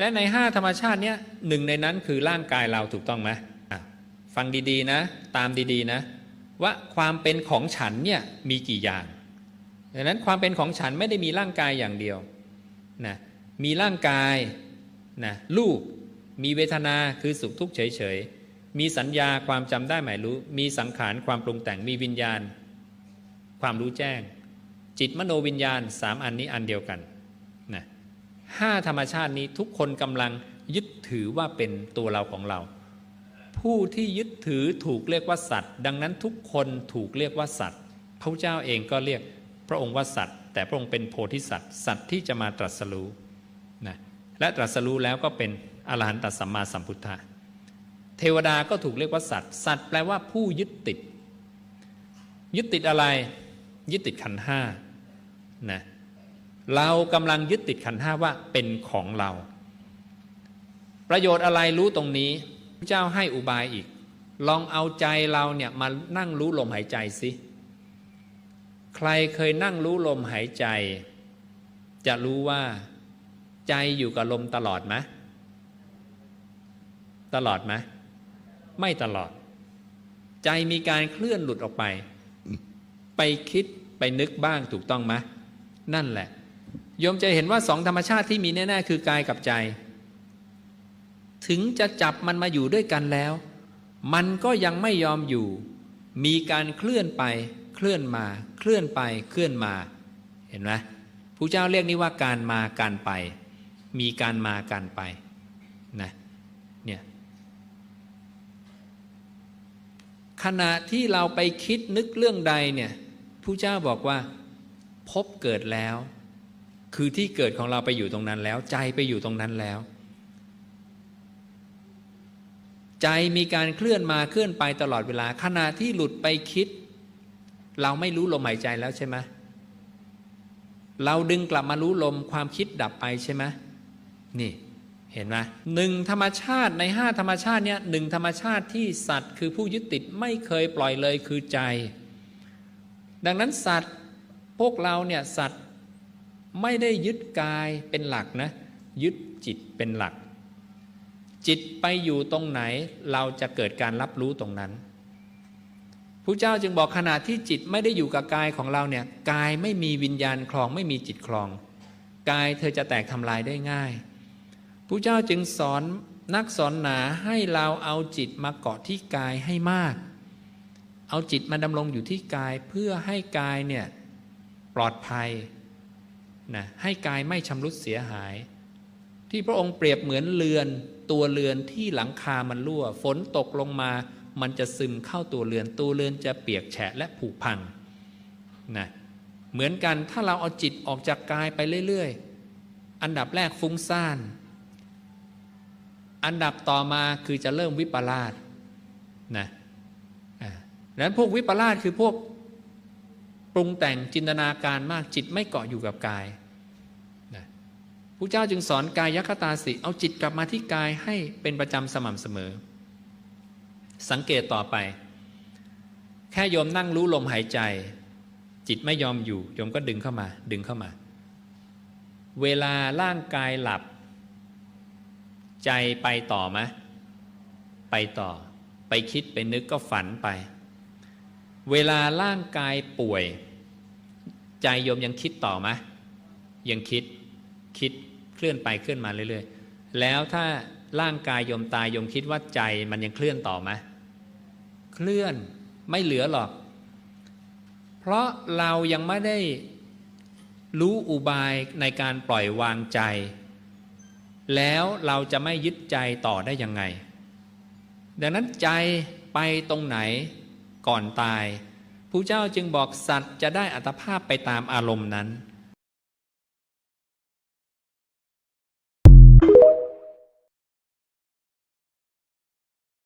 และในห้าธรรมชาติเนี้ยหนึ่งในนั้นคือร่างกายเราถูกต้องไหมฟังดีๆนะ ตามดีๆนะ ว่าความเป็นของฉันเนี่ยมีกี่อย่างดังนั้นความเป็นของฉันไม่ได้มีร่างกายอย่างเดียวนะมีร่างกายนะรูปมีเวทนาคือสุขทุกข์เฉยๆ มีสัญญาความจำได้หมายรู้ มีสังขารความปรุงแต่งมีวิญญาณ ความรู้แจ้ง จิตมโนวิญญาณสามอันนี้อันเดียวกัน ห้าธรรมชาตินี้ทุกคนกำลังยึดถือว่าเป็นตัวเราของเรา ผู้ที่ยึดถือถูกเรียกว่าสัตว์ ดังนั้นทุกคนถูกเรียกว่าสัตว์ พระเจ้าเองก็เรียกพระองค์ว่าสัตว์ แต่พระองค์เป็นโพธิสัตว์สัตว์ที่จะมาตรัสรู้นะและตรัสรู้แล้วก็เป็นอรหันตสัมมาสัมพุทธะเทวดาก็ถูกเรียกว่าสัตว์สัตว์แปลว่าผู้ยึดติด ยึดติดอะไร ยึดติดขันห้านะ เรากำลังยึดติดขันห้าว่าเป็นของเรา ประโยชน์อะไรรู้ตรงนี้พระเจ้าให้อุบายอีก ลองเอาใจเราเนี่ยมานั่งรู้ลมหายใจสิใครเคยนั่งรู้ลมหายใจ จะรู้ว่าใจอยู่กับลมตลอดไหมตลอดไหมไม่ตลอด ใจมีการเคลื่อนหลุดออกไป ไปคิดไปนึกบ้างถูกต้องไหมนั่นแหละ โยมจะเห็นว่าสองธรรมชาติที่มีแน่ๆคือกายกับใจ ถึงจะจับมันมาอยู่ด้วยกันแล้ว มันก็ยังไม่ยอมอยู่ มีการเคลื่อนไปเคลื่อนมา เคลื่อนไปเคลื่อนมา เห็นไหมผู้เจ้าเรียกนี้ว่าการมาการไป มีการมาการไปนะเนี่ยขณะที่เราไปคิดนึกเรื่องใดเนี่ยผู้เจ้าบอกว่า พบเกิดแล้ว คือที่เกิดของเราไปอยู่ตรงนั้นแล้ว ใจไปอยู่ตรงนั้นแล้ว ใจมีการเคลื่อนมาเคลื่อนไปตลอดเวลาขณะที่หลุดไปคิด เราไม่รู้ลมหายใจแล้วใช่ไหมเราดึงกลับมารู้ลมความคิดดับไปใช่ไหมนี่เห็นไหมหนึ่งธรรมชาติในห้าธรรมชาติเนี่ยหนึ่งธรรมชาติที่สัตว์ คือผู้ยึดติดไม่เคยปล่อยเลยคือใจ ดังนั้นสัตว์พวกเราเนี่ยสัตว์ ไม่ได้ยึดกายเป็นหลักนะ ยึดจิตเป็นหลัก จิตไปอยู่ตรงไหนเราจะเกิดการรับรู้ตรงนั้นพระเจ้าจึงบอกขณะที่จิตไม่ได้อยู่กับกายของเราเนี่ยกายไม่มีวิญญาณคลองไม่มีจิตคลอง กายเธอจะแตกทำลายได้ง่ายพระเจ้าจึงสอนนักสอนหนาให้เราเอาจิตมาเกาะที่กายให้มาก เอาจิตมาดำรงอยู่ที่กายเพื่อให้กายเนี่ยปลอดภัย นะให้กายไม่ชำรุดเสียหาย ที่พระองค์เปรียบเหมือนเรือน ตัวเรือนที่หลังคามันรั่ว ฝนตกลงมา มันจะซึมเข้าตัวเรือน ตัวเรือนจะเปียกแฉะและผุพังนะเหมือนกันถ้าเราเอาจิตออกจากกายไปเรื่อยๆ อันดับแรกฟุ้งซ่าน อันดับต่อมาคือจะเริ่มวิปลาสนะดังนั้นพวกวิปลาสคือพวก รุงแต่งจินตนาการมากจิตไม่เกาะอยู่กับกายนะพระเจ้าจึงสอนกายยัคตาสิเอาจิตกลับมาที่กายให้เป็นประจำสม่ำเสมอ สังเกตต่อไป แค่โยมนั่งรู้ลมหายใจ จิตไม่ยอมอยู่โยมก็ดึงเข้ามา ดึงเข้ามา เวลาร่างกายหลับ ใจไปต่อไหมไปต่อ ไปคิดไปนึกก็ฝันไปเวลาร่างกายป่วย ใจโยมยังคิดต่อไหมยังคิดคิดเคลื่อนไปเคลื่อนมาเรื่อยๆ แล้วถ้าร่างกายโยมตายโยมคิดว่าใจมันยังเคลื่อนต่อไหมเคลื่อนไม่เหลือหรอก เพราะเรายังไม่ได้รู้อุบายในการปล่อยวางใจ แล้วเราจะไม่ยึดใจต่อได้ยังไง ดังนั้นใจไปตรงไหนก่อนตาย ผู้เจ้าจึงบอกสัตว์จะได้อัตภาพไปตามอารมณ์นั้น